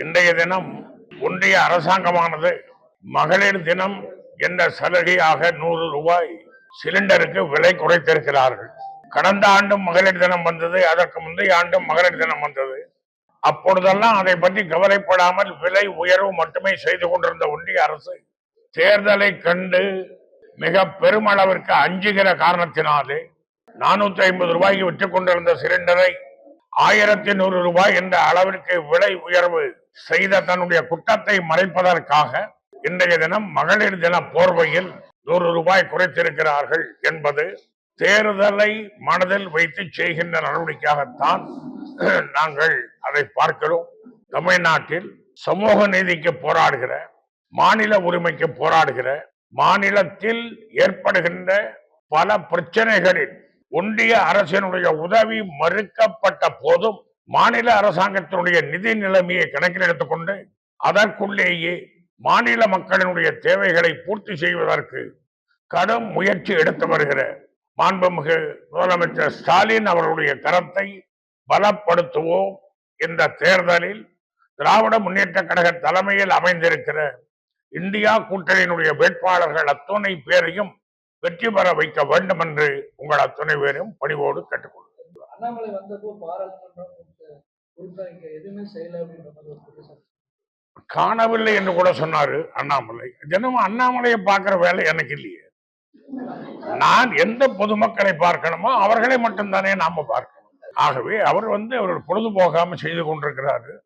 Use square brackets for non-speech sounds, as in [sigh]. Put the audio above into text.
இன்றைய தினம் ஒன்றிய அரசாங்கமானது மகளிர் தினம் என்ற சலுகையாக நூறு ரூபாய் சிலிண்டருக்கு விலை குறைத்திருக்கிறார்கள். கடந்த ஆண்டும் மகளிர் தினம் வந்தது அதற்கு முந்தைய ஆண்டும் மகளிர் தினம் வந்தது. அப்பொழுதெல்லாம் அதை பற்றி கவலைப்படாமல் விலை உயர்வு மட்டுமே செய்து கொண்டிருந்த ஒன்றிய அரசு தேர்தலை கண்டு மிக பெருமளவிற்கு அஞ்சுகிற காரணத்தினாலே நானூத்தி ஐம்பது ரூபாய்க்கு விற்று கொண்டிருந்த சிலிண்டரை ஆயிரத்தி நூறு ரூபாய் என்ற அளவிற்கு விலை உயர்வு செய்த தன்னுடைய குற்றத்தை மறைப்பதற்காக இன்றைய தினம் மகளிர் தின போர்வையில் நூறு ரூபாய் குறைத்திருக்கிறார்கள் என்பது தேர்தலை மனதில் வைத்து செய்கின்ற நடவடிக்கையாகத்தான் [clears throat] நாங்கள் அதை பார்க்கிறோம். தமிழ்நாட்டில் சமூக நீதிக்கு போராடுகிற மாநில உரிமைக்கு போராடுகிற மாநிலத்தில் ஏற்படுகின்ற பல பிரச்சனைகளில் ஒன்றிய அரசினுடைய உதவி மறுக்கப்பட்ட போதும் மாநில அரசாங்கத்தினுடைய நிதி நிலைமையை கணக்கில் எடுத்துக்கொண்டு அதற்குள்ளேயே மாநில மக்களினுடைய தேவைகளை பூர்த்தி செய்வதற்கு கடும் முயற்சி எடுத்து வருகிற மாண்புமிகு முதலமைச்சர் ஸ்டாலின் அவர்களுடைய கரத்தை பலப்படுத்துவோம். இந்த தேர்தலில் திராவிட முன்னேற்ற கழக தலைமையில் அமைந்திருக்கிற இந்தியா கூட்டணியினுடைய வேட்பாளர்கள் அத்துணை பேரையும் வெற்றி பெற வைக்க வேண்டும் என்று உங்கள் அத்துணை பேரையும் பணிவோடு கேட்டுக்கொள்கிறேன். காணவில்லை என்று கூட சொன்னாரு அண்ணாமலை. தினமும் அண்ணாமலையை பார்க்கிற வேலை எனக்கு இல்லையே. நான் எந்த பொதுமக்களை பார்க்கணுமோ அவர்களை மட்டும்தானே நாம பார்க்கணும். ஆகவே அவர் வந்து அவர் பொழுதுபோகாம செய்து கொண்டிருக்கிறாரு.